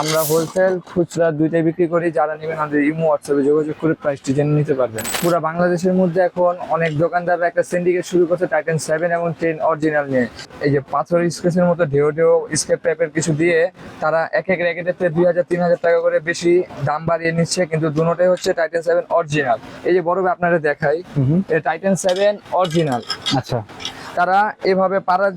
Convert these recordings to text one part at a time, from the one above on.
আমরা হোলসেল খুচরা দুইটাই বিক্রি করি। যারা নেবেন আমাদের ইমো হোয়াটসঅ্যাপে যোগাযোগ করে প্রাইসটি জেনে নিতে পারবেন। পুরো বাংলাদেশের মধ্যে এখন অনেক দোকানদাররা একটা সিন্ডিকেট শুরু করছে টাইটেন সেভেন এবং টেন অরিজিনাল নিয়ে। এই যে পাথর স্কেচের মতো ঢেউ ঢেউ স্কেপ টাইপের কিছু দিয়ে তারা এক এক র্যাকেটের থেকে দুই হাজার তিন হাজার টাকা করে বেশি দাম বাড়িয়ে নিচ্ছে কিন্তু দুটোটাই হচ্ছে টাইটেন সেভেন অরিজিনাল এই যে বড় আপনারা দেখাই। টাইটান সেভেন অরিজিনাল আচ্ছা। তারা এভাবে পাড়া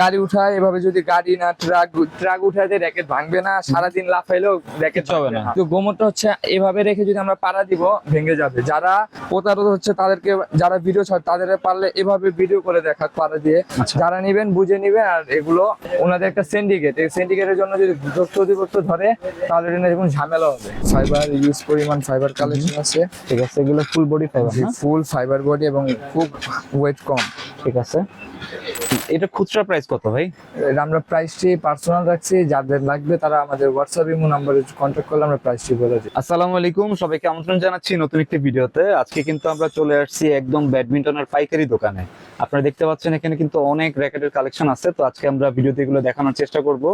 গাড়ি উঠায় এভাবে যদি গাড়ি না ট্রাক ট্রাক উঠায় দেয় র্যাকেট ভাঙবে না সারাদিন লাফাইলেও র্যাকেট হবে না। তো গোমরটা হচ্ছে এভাবে রেখে যদি আমরা পাড়া দিব ভেঙে যাবে। যারা প্রতারক হচ্ছে তাদেরকে যারা ভিডিও ছাড় তাদের পারলে এভাবে ভিডিও করে দেখা পাড়া দিয়ে। আচ্ছা। যারা নিবেন বুঝে নিবেন আর এগুলো ওনাদের একটা সিন্ডিকেট এই সিন্ডিকেটের জন্য যদি দোষ অধিপত্য ধরে তাহলে এটা নিয়ে কোনো ঝামেলা হবে। ফাইবার ইউজ পরিমাণ ফাইবার কালেকশন আছে। ঠিক আছে এগুলো full body fibre full fibre body এবং খুব ওয়েট কম। ঠিক আছে। এটা খুচরা প্রাইস কত ভাই? আমরা প্রাইসটি পার্সোনাল রাখছি যাদের লাগবে তারা আমাদের হোয়াটসঅ্যাপ ইমো নাম্বারে কন্ট্যাক্ট করলে আমরা প্রাইসটি বলে দিই। আসসালামু আলাইকুম সবাইকে আমন্ত্রণ জানাচ্ছি নতুন একটি ভিডিওতে। আজকে কিন্তু আমরা চলে আসছি একদম ব্যাডমিন্টনের পাইকারি দোকানে। আপনারা দেখতে পাচ্ছেন এখানে কিন্তু অনেক র্যাকেটের কালেকশন আছে তো আজকে আমরা ভিডিওতে এগুলো দেখানোর চেষ্টা করব।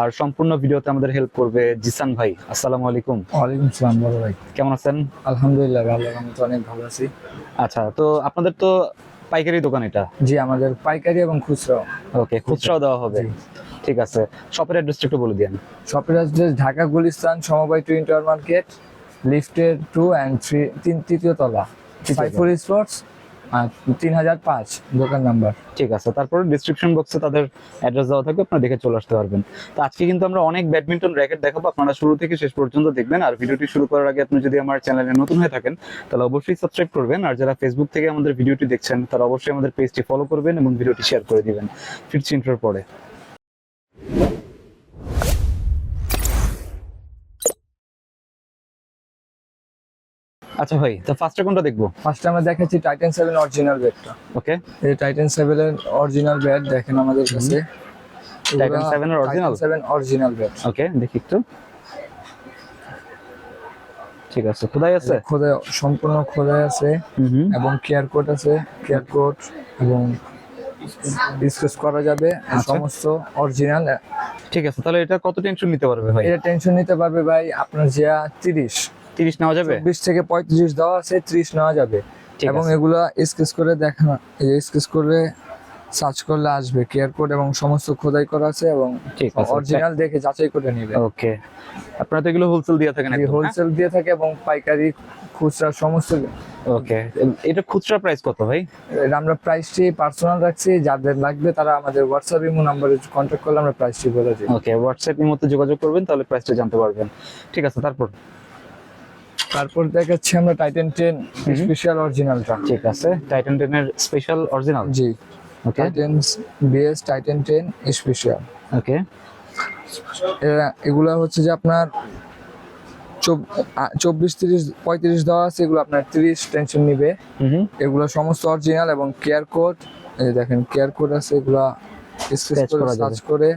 আর সম্পূর্ণ ভিডিওতে আমাদের হেল্প করবে জিসান ভাই। আসসালামু আলাইকুম। ওয়ালাইকুম আসসালাম বড় ভাই। কেমন আছেন? আলহামদুলিল্লাহ ভালো আমি তো অনেক ভালো আছি। আচ্ছা তো আপনাদের তো পাইকারি দোকান এটা? জি আমাদের পাইকারি এবং খুচরা। ওকে খুচরাও দেওয়া হবে। ঠিক আছে। শপের অ্যাড্রেসটা একটু বলে দিন। শপের অ্যাড্রেস ঢাকা গুলিস্তান সমবায় টু ইন্টার মার্কেট লিফটের টু অ্যান্ড থ্রি তিন তৃতীয় তলা সাইফুল স্পোর্টস তিন হাজার পাঁচ দোকান নাম্বার। ঠিক আছে, তারপরে ডিসক্রিপশন বক্সে তাদের অ্যাড্রেস দেওয়া থাকবে, আপনারা দেখে চলে আসতে পারবেন। তো আজকে কিন্তু আমরা অনেক ব্যাডমিন্টন র্যাকেট দেখাবো, আপনারা শুরু থেকে শেষ পর্যন্ত দেখবেন, আর ভিডিওটি শুরু করার আগে আপনি যদি আমার চ্যানেলে নতুন হয়ে থাকেন, তাহলে অবশ্যই সাবস্ক্রাইব করবেন, আর যারা ফেসবুক থেকে আমাদের ভিডিওটি দেখছেন, তারা অবশ্যই আমাদের পেজটি ফলো করবেন এবং ভিডিওটি শেয়ার করে দিবেন। ফিরছি ইন্টার পরে। আচ্ছা ভাই তো ফার্স্টে কোনটা দেখব? ফার্স্টে আমরা দেখাচ্ছি টাইটান সেভেন অরিজিনাল ব্যাটটা ওকে এই টাইটান সেভেনের অরিজিনাল ব্যাট দেখেন আমাদের কাছে। টাইটান সেভেন এর original seven original bat okay দেখি একটু। ঠিক আছে খোদাই আছে? খোদাই সম্পূর্ণ খোদাই আছে এবং কেয়ার কোড আছে কেয়ার কোড এবং ডিসকাস করা যাবে আচ্ছা। সমস্ত অরিজিনাল ঠিক আছে তাহলে এটা কত টেনশন নিতে পারবে ভাই? এটা টেনশন নিতে পারবে ভাই আপনার যা তিরিশ। তিরিশ নেওয়া যাবে? বিশ থেকে পঁয়ত্রিশ দেওয়া আছে ত্রিশ নেওয়া যাবে। এবং এগুলো এগুলা স্কেচ করে দেখানো স্কেচ করে সার্চ করলে আসবে কেয়ার কোড এবং সমস্ত খোদাই করা আছে এবং ঠিক আছে অরিজিনাল দেখে যাচাই করে নিবে। ওকে আপনারা তো এগুলো হোলসেল দিয়ে থাকেন একদম, হ্যাঁ? হোলসেল দিয়ে থাকে এবং পাইকারি খুচরা সমস্ত। ওকে এটা খুচরা প্রাইস কত ভাই? আমরা প্রাইসটি পার্সোনাল রাখছি যাদের লাগবে তারা আমাদের হোয়াটসঅ্যাপ ইমো নাম্বারে কন্ট্যাক্ট করলে আমরা প্রাইসটি বলে দিই। ওকে হোয়াটসঅ্যাপ এর মধ্যে যোগাযোগ করবেন তাহলে প্রাইসটা জানতে পারবেন। ঠিক আছে তারপর? তারপর দেখাচ্ছি আমরা টাইটান টেন স্পেশাল অরিজিনালটা ঠিক আছে টাইটান টেনের স্পেশাল অরিজিনাল জি। Okay Titan BS Titan ten special okay এগুলা হচ্ছে যে আপনার চব্বিশ তিরিশ পঁয়ত্রিশ দেওয়া আছে এগুলো আপনার তিরিশ টেনশন নিবে। হুম এগুলো সমস্ত অরিজিনাল এবং কেয়ার কোড এই যে দেখেন কেয়ার কোড আছে এগুলা সার্চ করে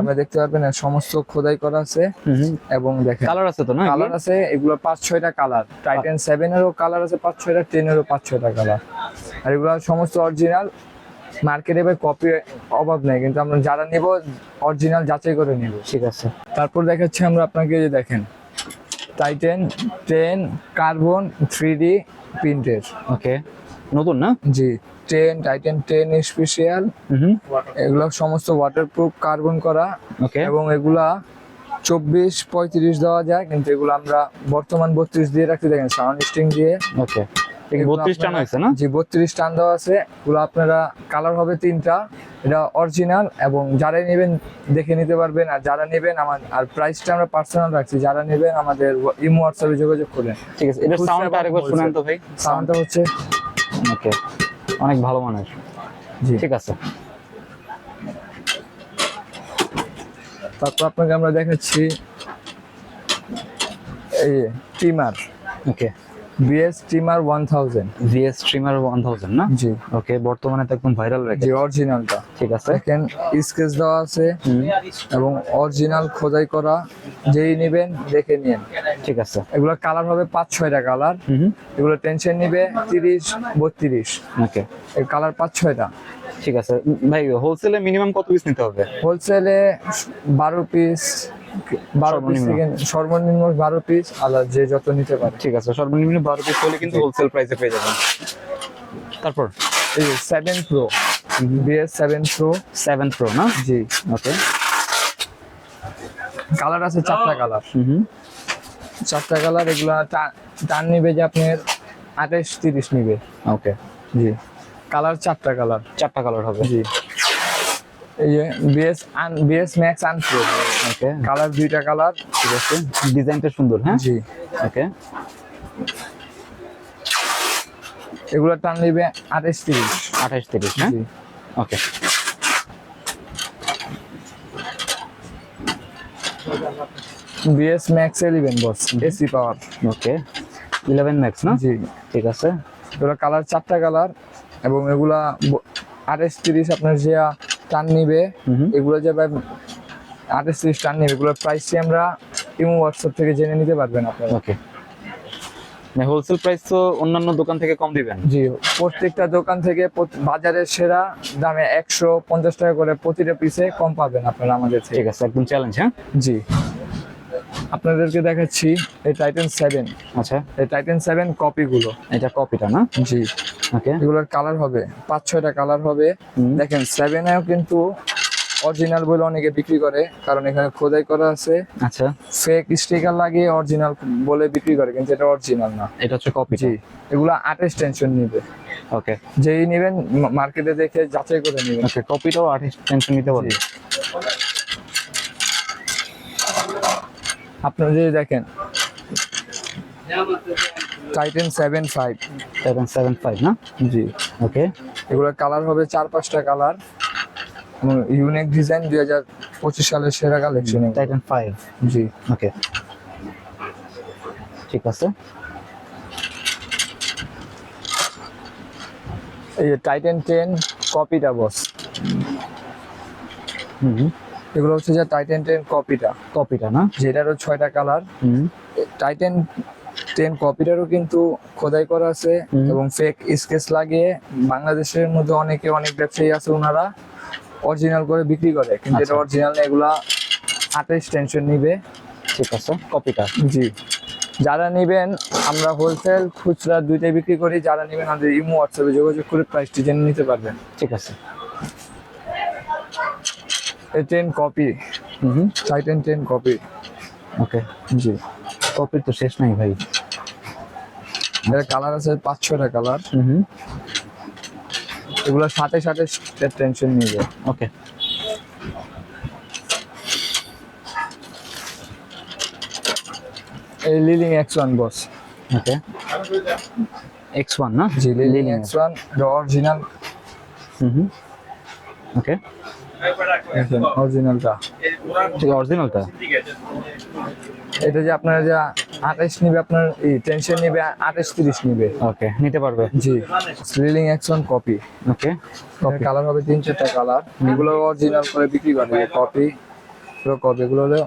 আমরা দেখতে পারবেন সমস্ত খোদাই করা আছে। এবং দেখেন কালার আছে তো না কালার আছে এগুলো পাঁচ ছয়টা কালার টাইটান সেভেন এরও কালার আছে পাঁচ ছয়টা টেনেরও পাঁচ ছয়টা কালার আর এগুলো সমস্ত অরিজিনাল মার্কেটে ভাই কপি অভাব নেই কিন্তু আমরা যারা নেব অরিজিনাল যাচাই করে নিব। ঠিক আছে। তারপর দেখাচ্ছি আমরা আপনাকে যে দেখেন Titan ten carbon three D প্রিন্টের ওকে নতুন না? জি টেন টাইটেন টেন স্পেশাল এগুলো সমস্ত ওয়াটারপ্রুফ কার্বন করা। ওকে এবং এগুলা চব্বিশ পঁয়ত্রিশ দেওয়া যায় কিন্তু এগুলো আমরা বর্তমান বত্রিশ দিয়ে রাখতে দেখেন সাউন্ড স্ট্রিং দিয়ে। ওকে এগুলো বত্রিশ টান আপনারা- হয়েছে না? জি বত্রিশ টান দেওয়া আছে। এগুলো আপনারা কালার হবে তিনটা। এটা অরিজিনাল এবং যারা নেবেন দেখে নিতে পারবেন। আর যারা নেবেন আমার আর প্রাইসটা আমরা পার্সোনাল রাখছি। যারা নেবেন আমাদের ইমো হোয়াটসঅ্যাপে যোগাযোগ করেন ঠিক আছে এটা সাউন্ডটা আরেকবার শুনেন তো ভাই। সাউন্ডটা হচ্ছে ওকে অনেক ভালো মানের। জি। ঠিক আছে। তারপর আপনাকে আমরা দেখাচ্ছি এই timer. Okay. Timer one thousand VS streamer one thousand না? জি। ওকে বর্তমানে তো একদম ভাইরাল রেখে জি অরিজিনালটা ঠিক আছে। দেখেন স্কেচ দেওয়া আছে। এবং অরিজিনাল খোদাই করা যেই নেবেন দেখে নিন ঠিক আছে। এগুলো কালার হবে পাঁচ ছয়টা কালার হুম এগুলো টেনশন নিবে তিরিশ বত্রিশ। ওকে এই কালার পাঁচ ছয়টা। ঠিক আছে। ভাই হোলসেলে মিনিমাম কত পিস নিতে হবে? হোলসেলে বারো পিস বারো পিস সর্বনিম্ন। বারো পিস আলাদা যে যত নিতে পারে। ঠিক আছে সর্বনিম্ন বারো পিস হলে কিন্তু হোলসেল প্রাইসে পেয়ে যাবেন। তারপর? এই যে seven pro VS seven pro seven pro না? জি। ওকে কালার আছে চারটা কালার হুম চারটা কালার এগুলা টান নিবে যে আপনার আঠাশ তিরিশ নিবে। ওকে জি। কালার চারটা কালার চারটা কালার হবে। জি। এই যে বিএস আন বিএস ম্যাক্স আন প্রো ওকে কালার দুইটা কালার ঠিক আছে। ডিজাইনটা সুন্দর হ্যাঁ? জি। ওকে এগুলো টান নিবে আঠাশ তিরিশ। আঠাশ তিরিশ হ্যাঁ? Okay BS max eleven boss AC power okay eleven max না? জি। ঠিক আছে। এগুলো কালার চারটা কালার এবং এগুলা আঠাশ তিরিশ আপনার যে টান নিবে এগুলো যে ভাই আঠাশ তিরিশ টান নিবে এগুলোর প্রাইসটি আমরা ইমো হোয়াটসঅ্যাপ থেকে জেনে নিতে পারবেন আপনারা। ওকে হোলসেল প্রাইস তো অন্যান্য দোকান থেকে কম দিবেন? জি প্রত্যেকটা দোকান থেকে বাজারের সেরা দামে একশো পঞ্চাশ টাকা করে প্রতিটা পিসে কম পাবেন আপনারা আমাদের থেকে। ঠিক আছে একদম চ্যালেঞ্জ হ্যাঁ? জি। আপনাদেরকে দেখাচ্ছি এই টাইটেন সেভেন আচ্ছা। এই টাইটেন সেভেন কপিগুলো এটা কপিটা না? জি। ওকে এগুলোর কালার হবে। পাঁচ ছয়টা কালার হবে। দেখেন সেভেনেও কিন্তু অরিজিনাল বলে অনেকে বিক্রি করে কারণ এখানে খোদাই করা আছে। আচ্ছা। ফেক স্টিকার লাগিয়ে অরিজিনাল বলে বিক্রি করে কিন্তু এটা অরিজিনাল না। এটা হচ্ছে কপি জি। এগুলো আঠাশ টেনশন নিবে। ওকে যেই নেবেন মার্কেটে দেখে যাচাই করে নেবেন। ওকে কপিটাও আঠাশ টেনশন নিতে পারবে জি। আপনারা যদি দেখেন Titan seven five seven seven five না? জি। ওকে এগুলোর কালার হবে চার পাঁচটা কালার ইউনিক ডিজাইন দুই হাজার পঁচিশ সালের সেরা collection Titan five G. Okay ঠিক আছে। এই যে টাইটেন টেন কপিটা বস। হুম। এগুলো হচ্ছে যে টাইটেন টেন কপিটা কপিটা না? যেটারও ছয়টা কালার টাইটেন টেন কপিটারও কিন্তু খোদাই করা আছে এবং ফেক স্কেচ লাগিয়ে বাংলাদেশের মধ্যে অনেকে অনেক ব্যবসায়ী আছে ওনারা অরিজিনাল করে বিক্রি করে। কিন্তু এটা আচ্ছা। অরিজিনাল না এগুলা আঠাইশ টেনশন নিবে। ঠিক আছে কপিটা জি। যারা নেবেন আমরা হোলসেল খুচরা দুইটাই বিক্রি করি। যারা নেবেন আমাদের ইমো হোয়াটসঅ্যাপে যোগাযোগ করে প্রাইসটি জেনে নিতে পারবেন। ঠিক আছে। Ten copy hmm Titan ten copy okay জি। কপির তো শেষ নাই ভাই। এর কালার আছে পাঁচ ছটা কালার হুম এগুলো সাথে সাথে টেনশন নিয়ে যায়। ওকে এই Lining X one boss okay X one না? জি Lining Lining X one original hmm okay অরিজিনালটা ঠিক অরিজিনালটা এটা যে আপনার যে আঠাইশ নিবে আপনার টেনশন নিবে আঠাইশ তিরিশ নিবে। ওকে নিতে পারবে। জি। X one copy okay colour হবে তিন চারটা কালার এগুলো অরিজিনাল করে বিক্রি করে কপি পুরো কপি এগুলো হলো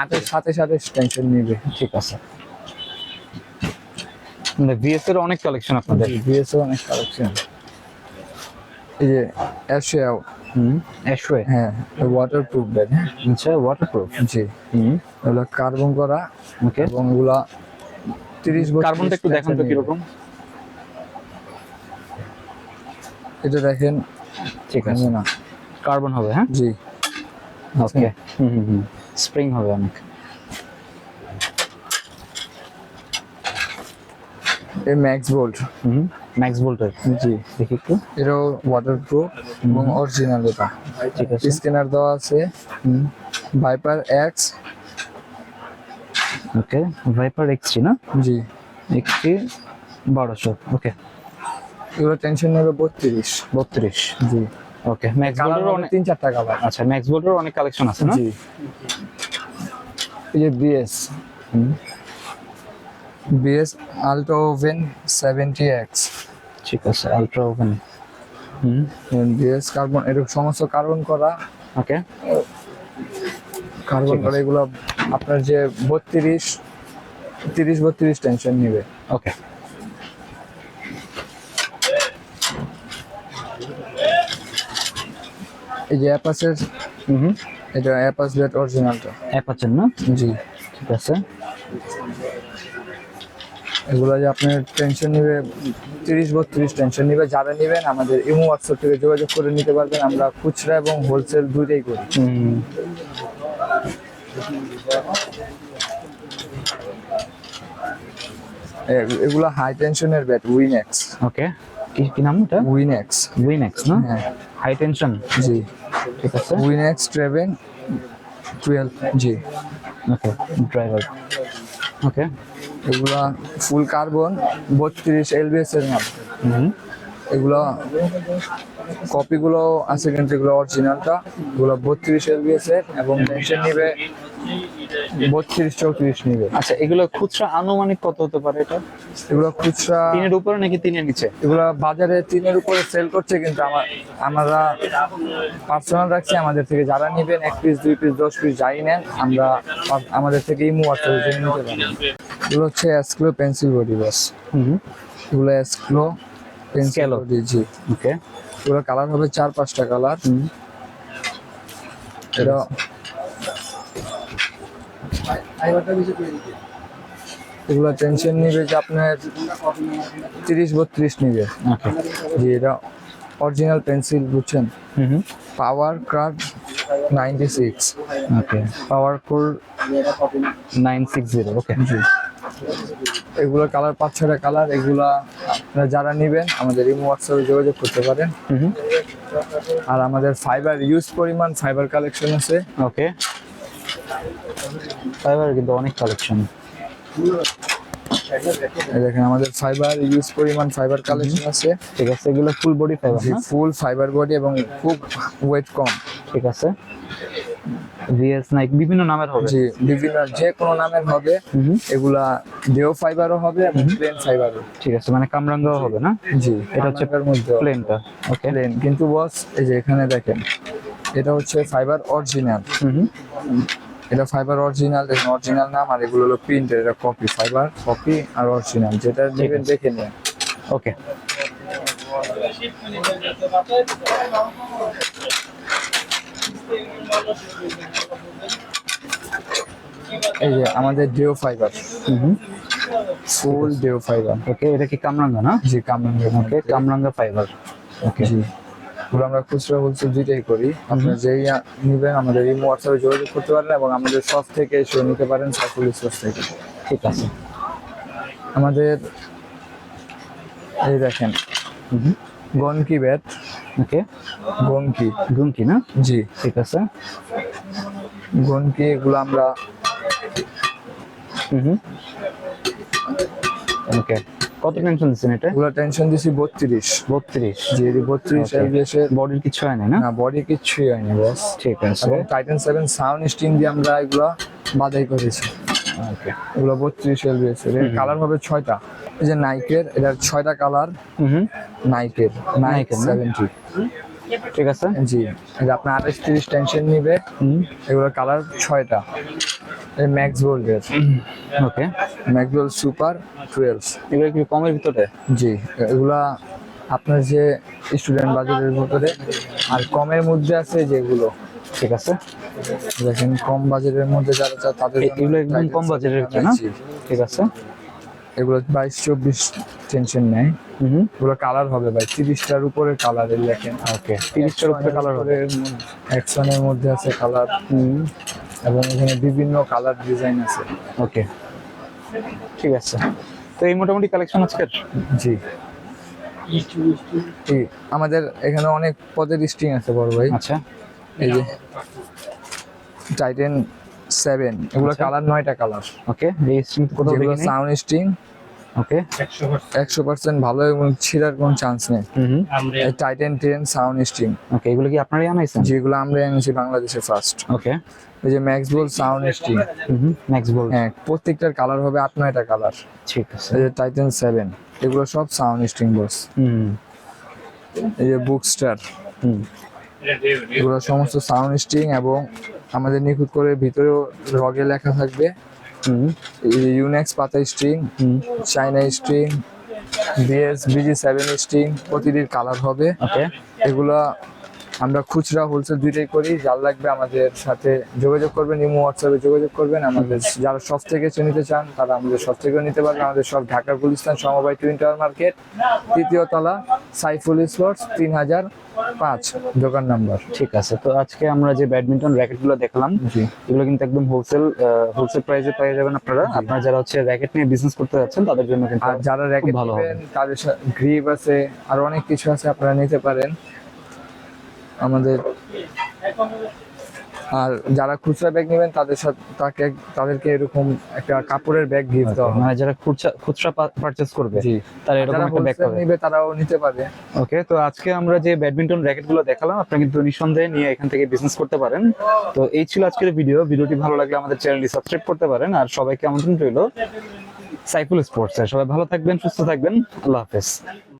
আটের সাথে সাথে টেনশন নিবে। ঠিক আছে। ভিএস এর অনেক কালেকশন আপনাদের। বিএসও অনেক কালেকশন এই যে এশিয়াও হুম। অ্যাশওয়ে হ্যাঁ ওয়াটারপ্রুফ ব্যাগ হ্যাঁ। আচ্ছা ওয়াটারপ্রুফ জি। হুম। এগুলো কার্বন করা ওকে এবং এগুলা তিরিশ বছর কার্বনটা একটু দেখান তো এটা দেখেন ঠিক আছে। না। কার্বন হবে হ্যাঁ? জি। ওকে হুম হুম হুম। স্প্রিং হবে অনেক। এই ম্যাক্স বোল্ট। হুম ম্যাক্স ভোল্টের জি। দেখি একটু। এটাও ওয়াটার প্রুফ এবং অরিজিনাল এটা। ঠিক আছে। স্ক্যানার দেওয়া আছে। Viper X okay viper XT না? জি। এক্সটি বারোশো। ওকে। এগুলো টেনশন নেবে বত্রিশ। বত্রিশ। জি। ওকে ম্যাক্স ভোল্টের অনেক তিন চারটা কালার আচ্ছা ম্যাক্স ভোল্টের অনেক কালেকশন আছে না? জি। এই যে BS BS ultra oven seventy X. ঠিক আছে আলট্রা ওভেন। হুম। বিএস কার্বন এরকম সমস্ত কার্বন করা ওকে। কার্বন করা এগুলো আপনার যে বত্রিশ তিরিশ বত্রিশ টেনশন নিবে। ওকে। এই যে অ্যাপাসের হুম। এটা অ্যাপাস ব্যাট অরিজিনালটা। অ্যাপাচের না? জি। ঠিক আছে। এগুলো যে আপনার টেনশন নিবে তিরিশ বত্রিশ টেনশন নিবে যারা নেবেন আমাদের ইমো হোয়াটসঅ্যাপ থেকে যোগাযোগ করে নিতে পারবেন। আমরা খুচরা এবং হোলসেল দুইটাই করি। হুম এগুলো হাই টেনশনের ব্যাট উইনেক্স ওকে কি কি নাম এটা? উইনেক্স উইনেক্স না? হ্যাঁ। হাই টেনশন জি। ঠিক আছে। উইনেক্স ট্রেভেন টুয়েলভ জি। ওকে ড্রাইভার ওকে এগুলা ফুল কার্বন বত্রিশ এলবিএস এর মাল এগুলো কপিগুলো আছে কিন্তু এগুলো অরিজিনালটা এগুলো বত্রিশ এলবিএস এর এবং টেনশন নিবে বত্রিশ চৌত্রিশ নিবে। আচ্ছা এগুলো খুচরা আনুমানিক কত হতে পারে এটা? এগুলো খুচরা তিনের উপরে নাকি তিনের নিচে? এগুলো বাজারে তিনের উপরে সেল করছে কিন্তু আমার আমরা পার্সোনাল রাখছি আমাদের থেকে যারা নেবেন এক পিস দুই পিস দশ পিস যাই নেন আমরা আমাদের থেকে ইমু হোয়াটসঅ্যাপে নিতে পারি এগুলো হচ্ছে এসক্লো পেন্সিল বডি বাস হুম। এগুলো এসক্লো পেন্সিল। বডি জি। ওকে। এগুলো কালার হবে চার পাঁচটা কালার। হুম। এটা এগুলো টেনশন নিবে যে আপনার তিরিশ বত্রিশ নিবে। জি এটা অরিজিনাল পেন্সিল বুঝছেন? Power craft ninety six okay. Power core nine six zero okay. জি। এগুলো কালার পাঁচ ছটা কালার এগুলা আপনারা যারা নেবেন আমাদের ইমো হোয়াটসঅ্যাপে যোগাযোগ করতে পারেন। আর আমাদের ফাইবার ইউজ পরিমাণ ফাইবার কালেকশন আছে। ওকে। ফাইবার কিন্তু অনেক কালেকশন দেখেন আমাদের ফাইবার ইউজ পরিমাণ ফাইবার কালেকশন আছে। ঠিক আছে এগুলো full body fibre full fibre body এবং খুব ওয়েট কম। ঠিক আছে। ভিএস নাইক বিভিন্ন নামের হবে। জি বিভিন্ন যে কোনো নামের হবে। এগুলা ডেও ফাইবারও হবে এবং প্লেন ফাইবারও। ঠিক আছে মানে কামরাঙ্গাও হবে না? জি এটা হচ্ছে প্লেনটা ওকে। প্লেন। কিন্তু বস এই যে এখানে দেখেন এটা হচ্ছে ফাইবার অরিজিনাল। এটা ফাইবার অরিজিনাল অরিজিনাল নাম আর এগুলো হলো প্রিন্টের এটা কপি ফাইবার কপি আর অরিজিনাল যেটা নেবেন দেখে নিন। ওকে। এই যে আমাদের ডেও ফাইবার ফুল ডেও ফাইবার ওকে এটা কি কামরাঙ্গা না? জি কামরাঙ্গের ওকে কামরাঙ্গা ফাইবার ওকে জি। পুরো আমরা খুচরা হোলসেল দুইটাই করি। আপনার যেই নিবেন আমাদের এই হোয়াটসঅ্যাপে যোগাযোগ করতে পারেন এবং আমাদের শপ থেকে এসে নিতে পারেন সাইফুল স্টোর থেকে। ঠিক আছে। আমাদের এই দেখেন। হুম। গনকি ব্যাট। ওকে। গনকি। গুমকি না? জি। ঠিক আছে। গনকি এগুলো আমরা হুম ওকে। কত টেনশন দিচ্ছেন এটা? এগুলো টেনশন দিছি বত্রিশ। বত্রিশ। যে বত্রিশ Okay. এলবিএস এর বডির কিছু হয় না? না না বডি কিচ্ছুই হয়নি বস ঠিক আছে। এবং টাইটান সেভেন সাউন্ড স্টিং দিয়ে আমরা এগুলো বাদাই করেছি। ওকে। এগুলো বত্রিশ এলবিএস এর। কালার হবে ছয়টা। এই যে নাইকের এটার ছয়টা কালার নাইকের নাইক? সেভেন্টি ঠিক আছে। জি এটা আপনার আঠাশ তিরিশ টেনশন নিবে। এগুলোর কালার ছয়টা। এই ম্যাক্স গোল্ডের okay. Max gold super twelve এগুলো কি কমের ভিতরে? জি এগুলা আপনার যে স্টুডেন্ট বাজেটের ভিতরে আর কমের মধ্যে আছে যেগুলো। ঠিক আছে। দেখেন কম বাজেটের মধ্যে যারা তাদের এগুলো একদম কম বাজেটের ঠিক আছে। এগুলো বাইশ চব্বিশ টেনশন নেয় এগুলো কালার হবে ভাই। তিরিশটার উপরে কালার দেখেন। ওকে তিরিশটার উপরে কালার হবে। অ্যাকশনের মধ্যে আছে কালার হুম। এবং এখানে বিভিন্ন কালার ডিজাইন আছে। ওকে ঠিক আছে। তো এই মোটামুটি কালেকশন আজকের? জি। আমাদের এখানে অনেক পদের স্ট্রিং আছে বড় ভাই। আচ্ছা। এই যে টাইটেন সেভেন এগুলো আচ্ছা। কালার নয়টা কালার ওকে এই স্ট্রিং কোথাও যেগুলো সাউন্ড স্ট্রিং ওকে একশো পার্সেন্ট ভালো এবং ছিঁড়ার কোনো চান্স নেই। হুম হুম। Titan ten sound string okay এগুলো কি আপনারই আনাইছেন? যেগুলো আমরা এনেছি বাংলাদেশে ফার্স্ট ওকে এই যে max ball sound string hmm hmm max ball হ্যাঁ প্রত্যেকটার কালার হবে আট নয়টা কালার ঠিক আছে। এই যে টাইটেন সেভেন এগুলো সব সাউন্ড স্ট্রিং বস হুম। এই যে বুকস্টার হুম। এগুলো সমস্ত সাউন্ড স্ট্রিং এবং আমাদের নিখুঁত করে ভিতরেও রগে লেখা থাকবে। ইউনেক্স পাতা string China string BS BG seven string প্রতিটির কালার হবে। এগুলা আমরা খুচরা হোলসেল দুইটাই করি। যার লাগবে আমাদের সাথে যোগাযোগ করবেন ইমো হোয়াটসঅ্যাপে যোগাযোগ করবেন। আমাদের যারা সব থেকে নিতে চান তারা আমাদের সব থেকেও নিতে পারবেন। আমাদের সব ঢাকার গুলিস্তান সমবায় টুইন টাওয়ার মার্কেট তৃতীয় তলা সাইফুল স্পোর্টস তিন হাজার পাঁচ দোকান নাম্বার। ঠিক আছে তো আজকে আমরা যে ব্যাডমিন্টন র্যাকেটগুলো দেখলাম এগুলো কিন্তু একদম হোলসেল হোলসেল প্রাইসে পেয়ে যাবেন আপনারা। আপনারা যারা হচ্ছে র্যাকেট নিয়ে বিজনেস করতে যাচ্ছেন তাদের জন্য কিন্তু আর যারা র্যাকেট ভালো হবে। তাদের গ্রিপ আছে আর অনেক কিছু আছে আপনারা নিতে পারেন। আমাদের। আর যারা খুচরা ব্যাগ নেবেন তাদের সাথে তাকে তাদেরকে এরকম একটা কাপড়ের ব্যাগ গিফট দেওয়া মানে যারা খুচরা খুচরা পারচেস করবে তারা এরকম একটা ব্যাগ পাবে। নিবে তারাও নিতে পারবে। ওকে তো আজকে আমরা যে ব্যাডমিন্টন র্যাকেটগুলো দেখালাম আপনি কিন্তু নিঃসন্দেহে নিয়ে এখান থেকে বিজনেস করতে পারেন। তো এই ছিল আজকের ভিডিও ভিডিওটি ভালো লাগলে আমাদের চ্যানেলটি সাবস্ক্রাইব করতে পারেন। আর সবাইকে আমন্ত্রণ রইল সাইফুল স্পোর্টস সবাই ভালো থাকবেন সুস্থ থাকবেন। আল্লাহ হাফেজ।